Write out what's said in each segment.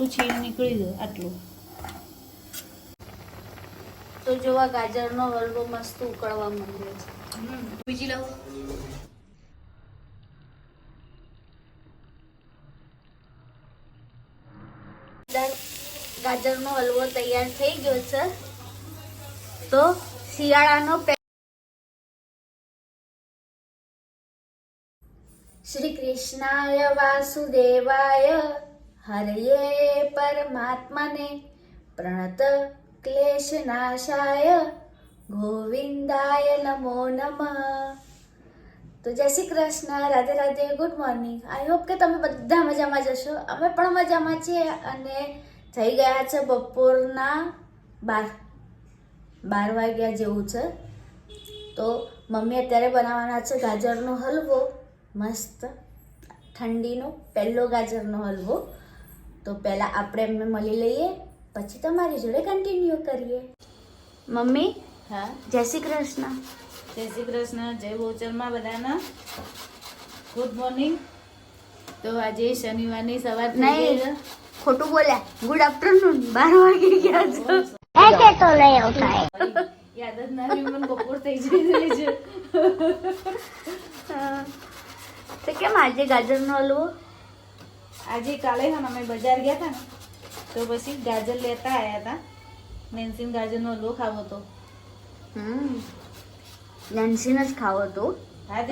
આટલું છીણ નીકળી ગયું આટલું. તો જોવા ગાજરનો હલવો મસ્ત ઉકળવા માંડ્યો છે. બીજી લઉં ગાજરનો હલવો તૈયાર થઈ ગયો છે. તો શિયાળાનો શ્રી કૃષ્ણાય વાસુદેવાય. હરયે પરમાત્મને પ્રણત ક્લેશ નાશાય. ગોવિંદાય નમો નમઃ. તો જય Shri Krishna, Radhe Radhe good morning I hope કે તમે બધા મજામાં જશો અમે પણ મજામાં છીએ અને થઈ ગયા છે બપોરના બાર બાર વાગ્યા જેવું છે. તો મમ્મી અત્યારે બનાવવાના છે ગાજરનો હલવો, મસ્ત ઠંડીનો, પહેલો ગાજરનો હલવો. તો પહેલાં આપણે એમને મળી લઈએ પછી તમારી જોડે કન્ટિન્યુ કરીએ. મમ્મી હા? જય શ્રી કૃષ્ણ. જય શ્રી કૃષ્ણ જય ગોચરમાં બધાના. ગુડ મોર્નિંગ તો આજે શનિવારની સવાર થઈ નહીં ખોટું બોલ્યા. ગુડ આફ્ટરનૂન બાર વાગે ગયા છો. છે. યાદ જ ના મને બપોર થઈ છે. હા. તો કેમ આજે ગાજરનો હલવો? આજે કાલે છે ને અમે બજાર ગયા હતા ને તો પછી ગાજર લેતા આવ્યા હતા નેન્સીન ગાજરનો હલવો ખાવો હતો. હમ. લેન્સીને જ ખાવો તો હા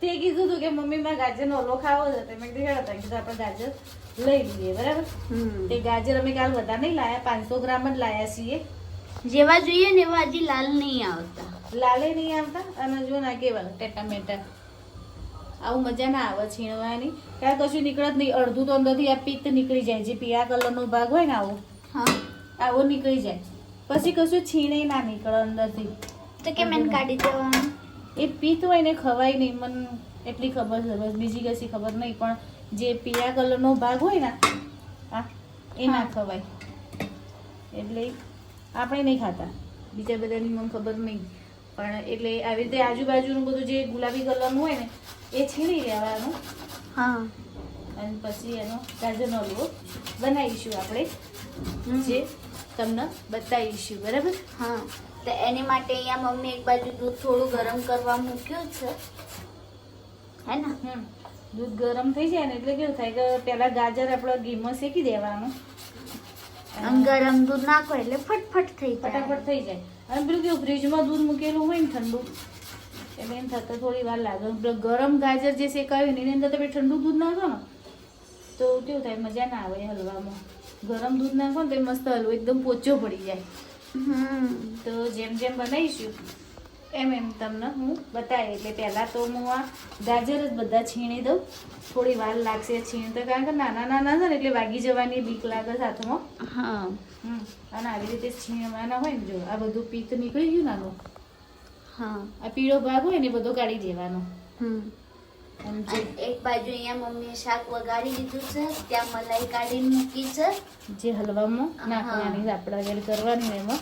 તે કીધું હતું કે મમ્મી માં ગાજરનો હલવો ખાવો છે તો મેં કીધું હેડો કીધું આપણે ગાજર લઈ લઈએ બરાબર? હમ. તે ગાજર અમે કાલ વધારે નહીં લાયા પાંચસો ગ્રામ જ લાયા છીએ. જેવા જોઈએ ને એવા હજી લાલ નહીં આવતા. લાલે નહીં આવતા? અને જો ના કેવા ટેટા મેટા. આવું મજા ના આવે છીણવાની. કારણ કશું નીકળે જ નહીં. અડધું તો અંદરથી આ પિત્ત નીકળી જાય. જે પીળા કલરનો ભાગ હોય ને આવો. હા. આવો નીકળી જાય. પછી કશું છીણે ના નીકળે અંદરથી. તો કેમ એને કાઢી દેવાનું? એ પિત્ત હોય ને ખવાય નહીં. મને એટલી ખબર છે. બસ બીજી કશી ખબર નહીં. પણ જે પીળા કલરનો ભાગ હોય ને આ એ ના ખવાય. એટલે આપણે નહીં ખાતા. બીજા બધાની મને ખબર નહીં. પણ એટલે આવી રીતે આજુબાજુનું બધું જે ગુલાબી કલરનું હોય ને એ છીણી લેવાનું. હા. અને પછી એનો ગાજરનો હલવો બનાવીશું આપણે. જે તમને બતાવીશું બરાબર? હા. તો એની માટે અહીંયા મમ્મી એક બાજુ દૂધ થોડું ગરમ કરવા મૂક્યું છે. હે ને? હમ. દૂધ ગરમ થઈ જાય ને એટલે કેવું થાય કે પહેલાં ગાજર આપણે ઘીમાં શેકી દેવાનું. ગરમ દૂધ નાખો એટલે ફટફટ થઈ જાય. ફટાફટ થઈ જાય. અને પેલું કેવું ફ્રીજમાં દૂધ મૂકેલું હોય ને ઠંડુ એટલે થતો થતાં થોડી વાર લાગે. ગરમ ગાજર જે શેકાયું ને એની અંદર તમે ઠંડુ દૂધ નાખો ને તો કેવું થાય? મજા ના આવે હલવામાં. ગરમ દૂધ નાખો ને તો મસ્ત હલવો એકદમ પોચો પડી જાય. હમ. તો જેમ જેમ બનાવીશું એમ એમ તમને હું બતાવી એટલે પહેલાં તો હું આ ગાજર જ બધા છીણી દઉં. થોડી વાર લાગશે છીણતા કારણ કે નાના નાના છે ને એટલે વાગી જવાની બીક લાગે સાથમાં. હા. હમ. અને આવી રીતે છીણવાના હોય ને જો આ બધું પિત્ત નીકળી ગયું નાનું હા. આ પીળો ભાગ હોય ને બધો કાઢી દેવાનો. એક બાજુ અહીંયા મમ્મીએ શાક વગાડી દીધું છે ત્યાં મલાઈ કાઢીને મૂકી છે. જે હલવામાં. નાખવાની આપણે વેલ કરવાની એમાં.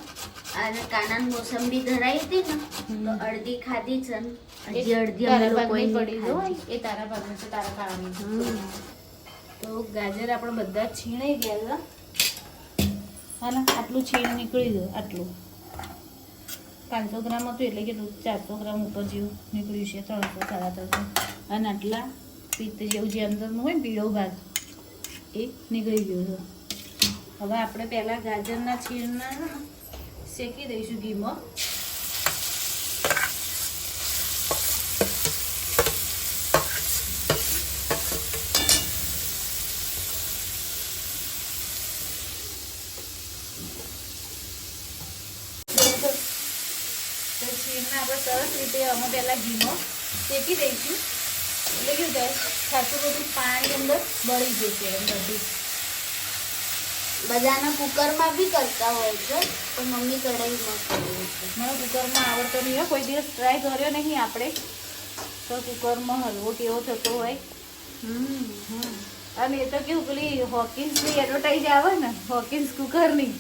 અને કાનાન મોસંબી ધરાઈ હતી ને તો અડધી ખાધી છે ને. હજી અડધી અમે લોકોએ પડી એ તારા ભાગની છે તારા ખાવાની તો ગાજર આપણે બધા છીણાઈ ગયા છે. હા આટલું છીણ નીકળી ગયું આટલું. પાંચસો ગ્રામ હતું એટલે કેટલું? ચારસો ગ્રામ ઉપર જેવું નીકળ્યું છે, ત્રણસો, સાડા ત્રણસો. અને આટલા પિત્ત જેવું જે અંદરનું હોય ને પીળો ભાગ, એ નીકળી ગયો છે. હવે આપણે પહેલાં ગાજરના છીણના શેકી દઈશું ઘીમાં તો છીણને આપણે સરસ રીતે અમે પહેલાં ઘીમાં શેકી દઈશું. એટલે કેવું થાય ખાસું બધું પાણી અંદર બળી જશે એમ બધું. બધાના કુકરમાં બી કરતા હોય છે પણ મમ્મી કઢાઈમાં મને કુકરમાં આવડતો નહીં હોય કોઈ દિવસ ટ્રાય કર્યો નહીં આપણે. તો કુકરમાં હલવો કેવો થતો હોય. હમ. અને એ તો કેવું પેલી હોકિન્સની એડવર્ટાઈઝ આવે ને હોકિન્સ કુકરની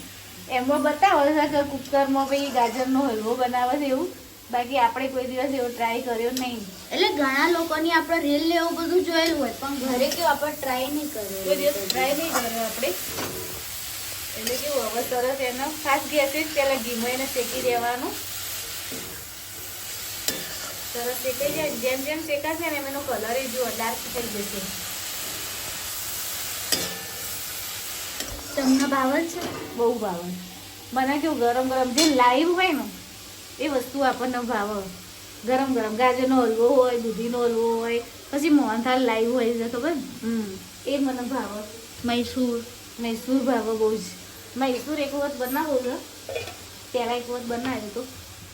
એમાં બતાવે છે કે કુકરમાં ભાઈ ગાજરનો હલવો બનાવે છે એવું. બાકી આપણે કોઈ દિવસ એવો ટ્રાય કર્યો નહીં. એટલે ઘણા લોકોની આપણે રીલ ને એવું બધું જોયેલું હોય પણ ઘરે કેવું આપણે ટ્રાય નહીં કોઈ દિવસ ટ્રાય નહીં કર્યો આપણે. એટલે કેવું હવે સરસ એનો ખાસ ગેસે જ પહેલાં ઘીમો એને શેકી દેવાનું. સરસ શેકાઈ જાય જેમ જેમ શેકાશે ને એમ એનો કલર એ જુઓ ડાર્ક થઈ જશે. તમને ભાવે છે? બહુ ભાવે. મને કેવું ગરમ ગરમ જે લાઈવ હોય ને એ વસ્તુ આપણને ભાવે. ગરમ ગરમ ગાજરનો હલવો હોય દૂધીનો હલવો હોય પછી મોહનથાળ લાઈવ હોય છે ખબર હમ. એ મને ભાવે. મૈસૂર. મૈસૂર ભાવે બહુ જ. મૈસૂર એક વખત બનાવો છે. પહેલાં એક વખત બનાવ્યું હતું.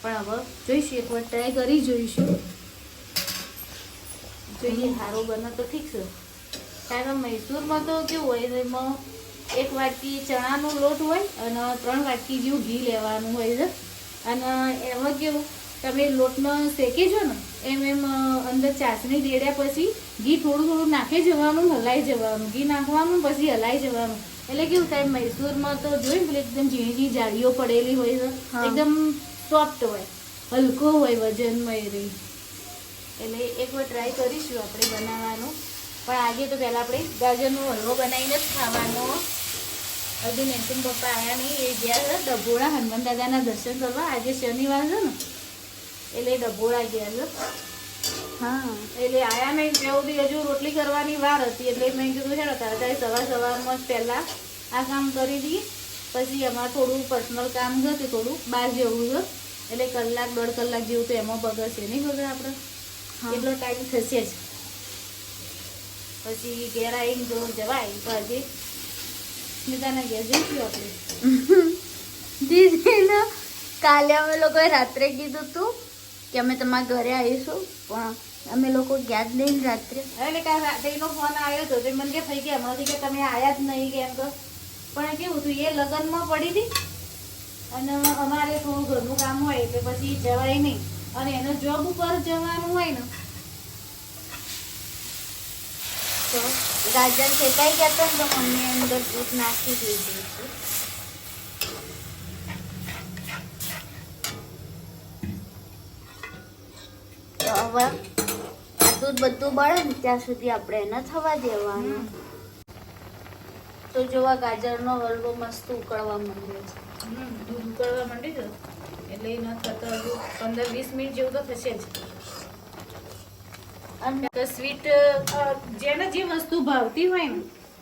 પણ હવે જોઈશું એક વખત ટ્રાય કરી જોઈશું. જોઈએ સારો બને તો ઠીક છે. કારણ કે મૈસૂરમાં તો કેવું હોય એમાં એક વાટકી ચણાનો લોટ હોય અને ત્રણ વાટકી જેવું ઘી લેવાનું હોય છે. અને એમાં કેવું તમે લોટનો શેકી છો ને એમ એમ અંદર ચાસણી રેડ્યા પછી ઘી થોડું થોડું નાખી જવાનું હલાઈ જવાનું. ઘી નાખવાનું પછી હલાઈ જવાનું. એટલે કેવું થાય મૈસૂરમાં તો જોઈ પેલી એકદમ ઝીણી ઝીણી જાળીઓ પડેલી હોય છે એકદમ સોફ્ટ હોય હલકો હોય વજનમાં એ રહી એટલે એક વાર ટ્રાય કરીશું આપણે બનાવવાનું. પણ આજે તો પહેલાં આપણે ગાજરનો હલવો બનાવીને જ ખાવાનો. હજુ નેન્સીન પપ્પા આવ્યા નહીં એ ગયા છે ડભોળા. હનુમાન દાદાના દર્શન કરવા. આજે શનિવાર છે ને. એટલે ડભોળા ગયા છે. હા. એટલે આયા નહીં તેઓ બી હજુ રોટલી કરવાની વાર હતી. એટલે મેં કીધું છે ને તારે સવાર સવારમાં જ પહેલાં આ કામ કરી દઈએ. પછી અમારે થોડું પર્સનલ કામ છે થોડું બહાર જવું છે. એટલે કલાક દોઢ કલાક જેવું તો એમાં બગડશે નહીં બગડે આપણે એટલો ટાઈમ થશે જ. પછી ઘેર આવીને જો જવાય તો આજે સ્મિતાના ઘેર જઈશું આપણે. દીદીને કાલે અમે લોકોએ રાત્રે કીધું હતું કે અમે તમારા ઘરે આવીશું પણ અમે લોકો ગયા જ નહીં રાત્રે. એટલે કાલે રાત્રેનો ફોન આવ્યો હતો તે મને કે થઈ ગયા એમાંથી કે તમે આવ્યા જ નહીં કે. એમ તો પણ કેવું હતું એ લગ્નમાં પડી હતી? અને અમારે થોડું ઘરનું કામ હોય એટલે પછી જવાય નહીં. અને એનો જોબ ઉપર જવાનું હોય ને તો ગાજર શેકાઈ ગયા હતા ને તો મમ્મી અંદર દૂધ નાખી દીધું છે તો હવે દૂધ બધું બળે ને ત્યાં સુધી આપણે એને થવા દેવાનું. તો જોવા ગાજરનો હલવો મસ્ત ઉકળવા માંડ્યો છે. દૂધ ઉકળવા માંડ્યું એટલે એના થતા પંદર વીસ મિનિટ જેવું તો થશે જ. તો સ્વીટ જેને જે વસ્તુ ભાવતી હોય ને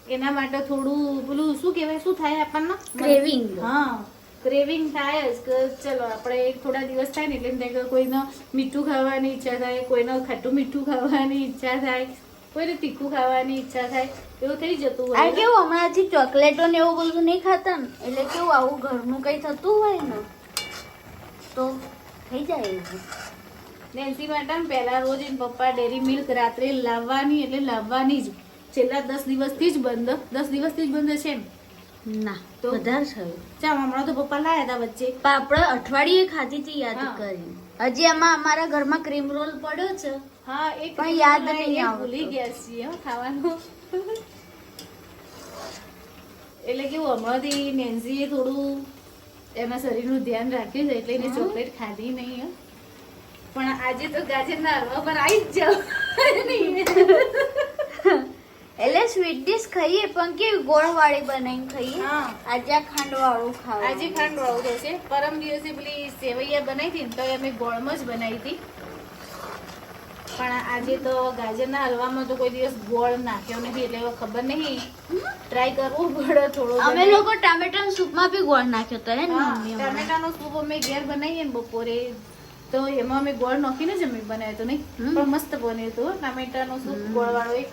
એના માટે થોડું પેલું શું કહેવાય શું થાય આપણને? ક્રેવિંગ હા ક્રેવિંગ થાય જ કે ચલો આપણે એક થોડા દિવસ થાય ને એટલે કોઈને મીઠું ખાવાની ઈચ્છા થાય કોઈને ખાટું મીઠું ખાવાની ઈચ્છા થાય કોઈને તીખું ખાવાની ઈચ્છા થાય એવું થઈ જતું હોય કેવું હમણાંથી ચોકલેટો ને એવું બધું નહીં ખાતા ને એટલે કેવું આવું ઘરનું કઈ થતું હોય ને તો થઈ જાય એવું. નેન્સી મેડમ પહેલા રોજ એના પપ્પા ડેરી મિલ્ક રાત્રે લાવવાની એટલે લાવવાની જ. છેલ્લા દસ દિવસથી જ બંધ. દસ દિવસથી જ બંધ છે ના તો? વધારે થયું. ચા હમણાં તો પપ્પા લાયા હતા વચ્ચે. પણ આપણે અઠવાડિયે ખાધી હતી યાદ કરી. હજી એમાં અમારા ઘરમાં ક્રીમ રોલ પડ્યો છે. હા એ પણ યાદ નહીં એ ભૂલી ગયા છીએ ખાવાનું. એટલે કેવું હમણાંથી નેન્સીએ થોડું એના શરીરનું ધ્યાન રાખ્યું છે એટલે એને ચોકલેટ ખાધી નહીં હો. પણ આજે તો ગાજરના હલવા પર આવી જ જાવ એટલે સ્વીટ ડીશ ખાઈએ પણ કેવી ગોળ વાળી બનાવીને ખાઈએ? આજે આ ખાંડ વાળું ખાવા આજે ખાંડ વાળું થશે પરમ દિવસે પેલી સેવૈયા બનાવી હતી ને તો અમે ગોળમાં જ બનાવી હતી. પણ આજે તો ગાજરના હલવામાં તો કોઈ દિવસ ગોળ નાખ્યો નથી એટલે એવો ખબર નહીં. ટ્રાય કરવું પડે થોડો અમે લોકો ટામેટાના સૂપમાં બી ગોળ નાખ્યો તો હે ને ટામેટાનો સૂપ અમે ઘેર બનાવીએ ને બપોરે. તો એમાં અમે ગોળ નાખીને જ અમે બનાવ્યો તો નહીં. પણ મસ્ત બન્યું હતું ટામેટાનો સૂપ ગોળવાળો ગોળ એક.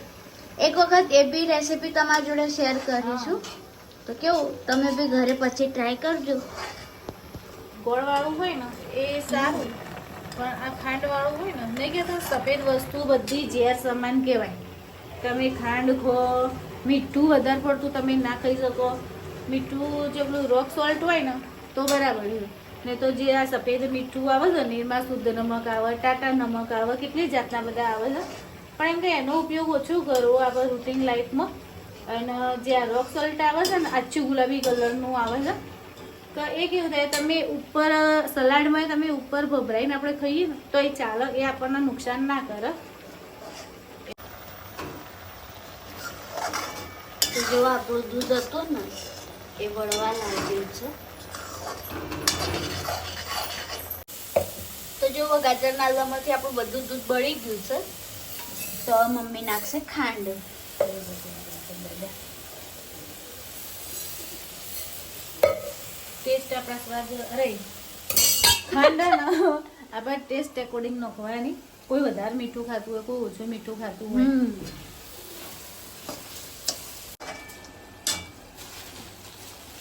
એક વખત એ બી રેસીપી તમારી જોડે શેર કરીશું. તો કેવું તમે બી ઘરે પછી ટ્રાય કરજો. ગોળવાળું હોય ને એ સારું. પણ આ ખાંડવાળું હોય ને નહીં કહેતા સફેદ વસ્તુ બધી ઝેર સમાન કહેવાય. તમે ખાંડ ખો મીઠું વધારે પડતું તમે ના ખાઈ શકો. મીઠું જે પેલું રોક સોલ્ટ હોય ને તો બરાબર ને તો જે આ સફેદ મીઠું આવે છે ને શુદ્ધ નમક આવે, ટાટા નમક આવે, કેટલી જાતના બધા આવે છે. પણ એમ કે એનો ઉપયોગ ઓછો કરવો આપણે રૂટીન લાઈફમાં. અને જે આ રોક સોલ્ટ આવે છે ને, આછું ગુલાબી કલરનું આવે છે. તો એ કેવું થાય, તમે ઉપર સલાડમાં તમે ઉપર ભભરાઈને આપણે ખાઈએ ને તો એ ચાલે, એ આપણને નુકસાન ના કરે. જો આપણું દૂધ હતું ને, એ વળવા લાગ્યું છે. તો જો ગાજરના હલવામાંથી આપણું બધું દૂધ બળી ગયું છે તો મમ્મી નાખશે ખાંડ. ટેસ્ટ આપણા સ્વાદ અરે ખાંડ આપણા ટેસ્ટ એકોર્ડિંગ નાખવાની કોઈ વધારે મીઠું ખાતું હોય કોઈ ઓછું મીઠું ખાતું હોય.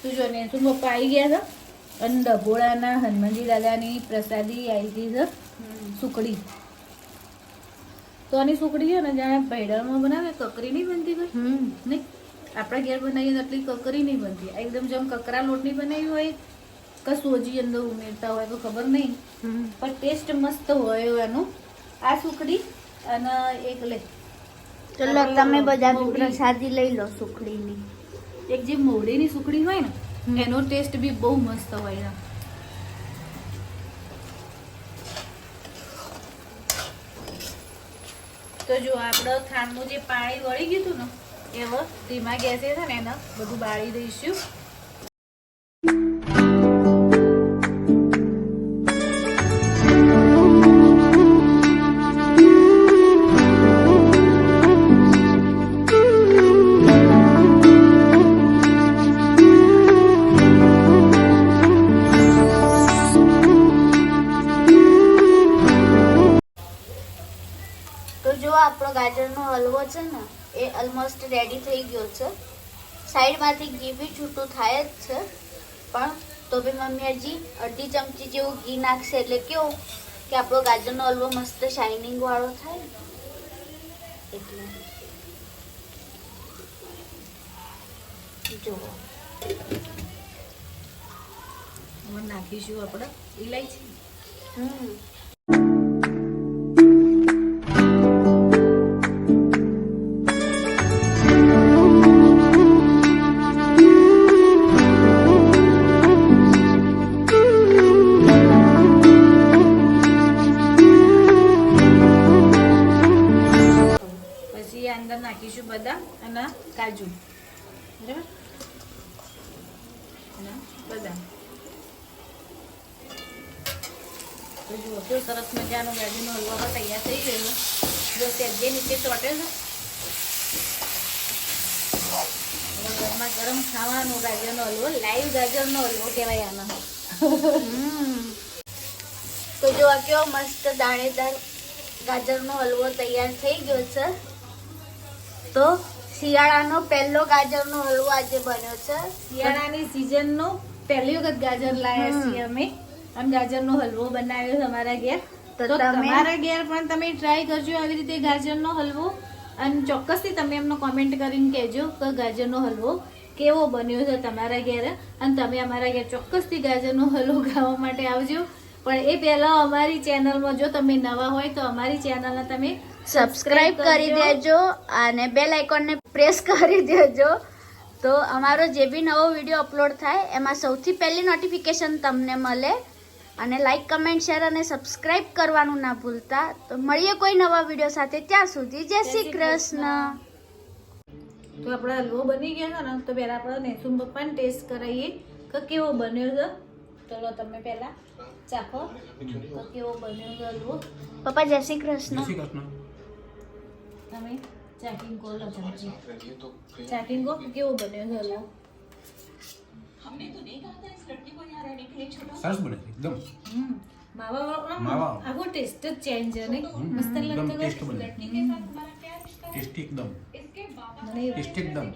તું જો ને તું પપ્પા આવી ગયા છે. અને ડભોળાના હનુમાનજી દાદાની પ્રસાદી આવી હતી સુકડી તો આની સુકડી છે ને જાણે ભૈડામાં બનાવે કકરી નહીં બનતી હમ. નહીં? આપણા ઘેર બનાવીએ એટલી કકરી નહીં બનતી. એકદમ જેમ કકરા લોટની બનાવી હોય કે સોજી અંદર ઉમેરતા હોય તો ખબર નહીં. પણ ટેસ્ટ મસ્ત હોય એનો. આ સુકડી અને એક લે. ચલો તમે બધા પ્રસાદી લઈ લો સુખડીની. એક જે મોવડીની સુકડી હોય ને એનો ટેસ્ટ બી બહુ મસ્ત હોય તો જો આપણે ખાંડનું જે પાણી વળી ગયું હતું ને, એ હવે ધીમા ગેસે છે ને એને બધું બાળી દઈશું. તો આપણો ગાજરનો હલવો છે ને એ ઓલમોસ્ટ રેડી થઈ ગયો છે. સાઈડમાંથી ઘી બી છૂટું થાય જ છે પણ તો બી મમ્મી હજી અડધી ચમચી જેવું ઘી નાખશે એટલે કેવું કે આપણો ગાજરનો હલવો મસ્ત શાઇનિંગ વાળો થાય. એટલે. જુઓ. નાખીશું આપણે. ઇલાયચી હમ. બદામ. તો જુઓ કેવું સરસ મજાનો ગાડીનો હલવા તૈયાર થઈ ગયો જો સેજે નીચે ચોટે છે. ઘરમાં ગરમ ખાવાનો ગાજરનો હલવો લાઈવ ગાજરનો હલવો કહેવાય આનો. તો જો આ કેવો મસ્ત દાણેદાર ગાજરનો હલવો તૈયાર થઈ ગયો છે. તો શિયાળાનો પહેલો ગાજરનો હલવો આજે બન્યો છે. શિયાળાની સિઝનનો પહેલી વખત ગાજર લાયા છીએ અમે. અને ગાજરનો હલવો બનાવ્યો છે અમારા ઘેર. તો તો તમારા ઘેર પણ તમે ટ્રાય કરજો આવી રીતે ગાજરનો હલવો. અને ચોક્કસથી તમે એમનો કોમેન્ટ કરીને કહેજો કે ગાજરનો હલવો કેવો બન્યો છે તમારા ઘેર. અને તમે અમારા ઘેર ચોક્કસથી ગાજરનો હલવો ખાવા માટે આવજો. પણ એ પહેલાં અમારી ચેનલમાં જો તમે નવા હોય તો અમારી ચેનલને તમે સબસ્ક્રાઇબ કરી દેજો અને બેલ આઇકોનને પ્રેસ કરી દેજો. તો અમારો જે બી નવો વીડિયો અપલોડ થાય એમાં સૌથી પહેલી નોટિફિકેશન તમને મળે. અને લાઈક કમેન્ટ શેર અને સબસ્ક્રાઇબ કરવાનું ના ભૂલતા. તો મળીએ કોઈ નવા વીડિયો સાથે ત્યાં સુધી. જય શ્રી કૃષ્ણ. તો આપણા હલવો બની ગયો છે ને તો પહેલાં આપણે નેસુમ પપ્પાને ટેસ્ટ કરાવીએ કે કેવો બન્યો છે? ચલો તમે પહેલાં ચાખો. કેવો બન્યો છે હલવો? પપ્પા જય શ્રી કૃષ્ણ. તમે ચાખીને કહો લો ચમચી ચાખીને કહો કે કેવો બન્યો છે હલવો સરસ બને એકદમ. માવા વાળો માવા. આખો ટેસ્ટ જ ચેન્જ છે નહીં? હમ, મસ્ત એકદમ લાગતો ટેસ્ટ બને. હમ. ટેસ્ટી એકદમ. મને ટેસ્ટી એકદમ.